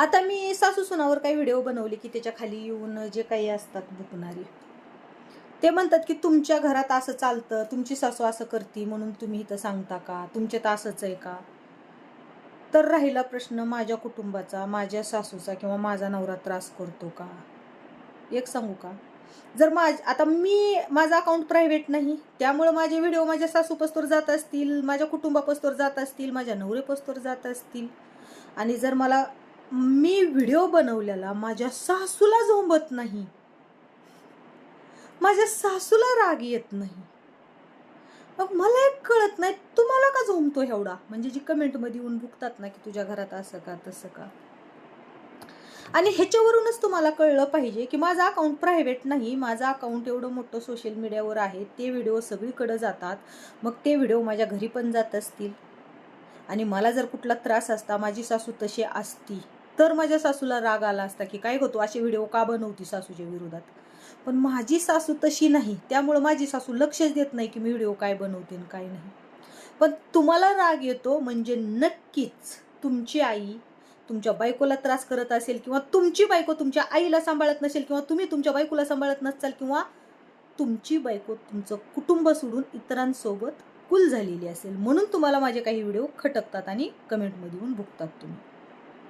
आता मी सासू सुनावर काही व्हिडिओ बनवले की त्याच्याखाली येऊन जे काही असतात भुकणारे ते म्हणतात की तुमच्या घरात असं चालतं तुमची सासू असं करते म्हणून तुम्ही इथं सांगता का? तुमच्यात असंच आहे का? तर राहिला प्रश्न माझ्या कुटुंबाचा माझ्या सासूचा किंवा माझा नवरा त्रास करतो का? एक सांगू का? जर माझ आता मी माझा अकाउंट प्रायव्हेट नाही त्यामुळे माझे व्हिडिओ माझ्या सासूपस्तोर जात असतील माझ्या कुटुंबापस्तोर जात असतील माझ्या नवरेपस्तोर जात असतील. आणि जर मला मी व्हिडिओ बनवलेला माझ्या सासूला झोंबत नाही. माझ्या सासूला राग येत नाही. मग मला एक कळत नाही तुम्हाला का झोंबतो एवढा? म्हणजे जी कमेंटमध्ये येऊन भुकतात ना की तुझ्या घरात असं का तसं का? आणि ह्याच्यावरूनच तुम्हाला कळलं पाहिजे की माझं अकाउंट प्रायव्हेट नाही माझं अकाउंट एवढं मोठं सोशल मीडियावर आहे ते व्हिडिओ सगळीकडे जातात. मग ते व्हिडिओ माझ्या घरी पण जात असतील. आणि मला जर कुठला त्रास असता माझी सासू तशी असती. तर माझ्या सासूला राग आला असता की काय होतो असे व्हिडिओ का बनवती सासूच्या विरोधात? पण माझी सासू तशी नाही. त्यामुळं माझी सासू लक्षच देत नाही की मी व्हिडिओ काय बनवते आणि काय नाही. पण तुम्हाला राग येतो म्हणजे नक्कीच तुमची आई तुमच्या बायकोला त्रास करत असेल किंवा तुमची बायको तुमच्या आईला सांभाळत नसेल किंवा तुम्ही तुमच्या बायकोला सांभाळत नसाल किंवा तुमची बायको तुमचं कुटुंब सोडून इतरांसोबत कुल झालेली असेल. म्हणून तुम्हाला माझे काही व्हिडिओ खटकतात आणि कमेंटमध्ये येऊन भुकतात तुम्ही.